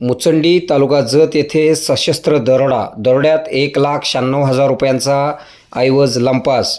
मुचंडी तालुका जत येथे सशस्त्र दरोडा दरोड्यात एक लाख शहाण्णव हजार रुपयांचा ऐवज लंपास.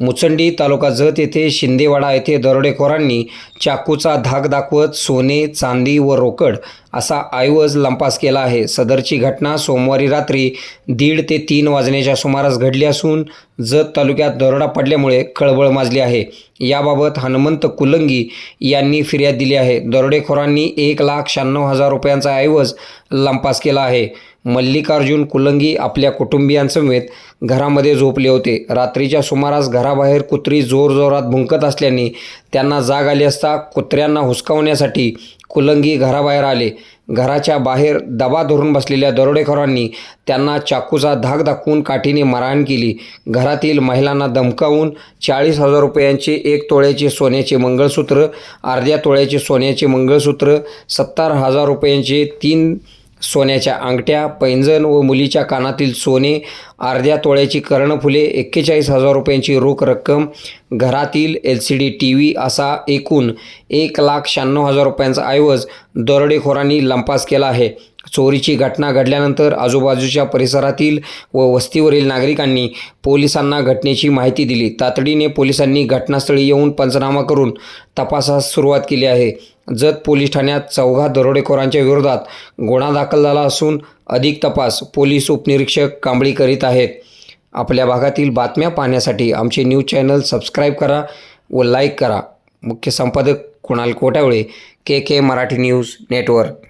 मुचंडी तालुका जत येथे शिंदेवाडा येथे दरोडेखोरांनी चाकूचा धाक दाखवत सोने चांदी व रोकड असा ऐवज लंपास केला आहे. सदरची घटना सोमवारी रात्री दीड ते तीन वाजण्याच्या सुमारास घडली असून जत तालुक्यात दरोडा पडल्यामुळे खळबळ माजली आहे. याबाबत हनुमंत कुलंगी यांनी फिर्याद दिली आहे. दरोडेखोरांनी एक लाख शहाण्णव हजार रुपयांचा ऐवज लंपास केला आहे. मल्लिकार्जुन कुलंगी आपल्या कुटुंबियांसमेत घरामध्ये झोपले होते. रात्रीच्या सुमारास घराबाहेर कुत्री जोरजोरात भुंकत असल्याने त्यांना जाग आली असता कुत्र्यांना हुसकावण्यासाठी कुलंगी घराबाहेर आले. घराच्या बाहेर दबा धरून बसलेल्या दरोडेखोरांनी त्यांना चाकूचा धाक दाखवून काठीने मारहाण केली. घरातील महिलांना धमकावून चाळीस हजार रुपयांचे एक तोळ्याचे सोन्याचे मंगळसूत्र अर्ध्या तोळ्याचे सोन्याचे मंगळसूत्र सत्तर हजार रुपयांचे तीन सोन्याच्या अंगठ्या पैंजण व मुलीच्या कानातील सोने अर्ध्या तोळ्याची कर्णफुले एक्केचाळीस हजार रुपयांची रोख रक्कम घरातील L C D T V असा एकूण एक लाख शहाण्णव हजार रुपयांचा ऐवज दरोडेखोरांनी लंपास केला आहे. चोरीची घटना घडल्यानंतर आजूबाजूच्या परिसरातील व वस्तीवरील नागरिकांनी पोलिसांना घटनेची माहिती दिली. तातडीने पोलिसांनी घटनास्थळी येऊन पंचनामा करून तपासास सुरुवात केली आहे. जत पोलीस ठाण्यात चौघा दरोडेखोरांच्या विरोधात गुन्हा दाखल झाला असून अधिक तपास पोलीस उपनिरीक्षक कांबळी करीत आहेत. आपल्या भागातील बातम्या पाहण्यासाठी आमचे न्यूज चॅनल सबस्क्राईब करा व लाईक करा. मुख्य संपादक Kunal Kotawale K K Marathi news network.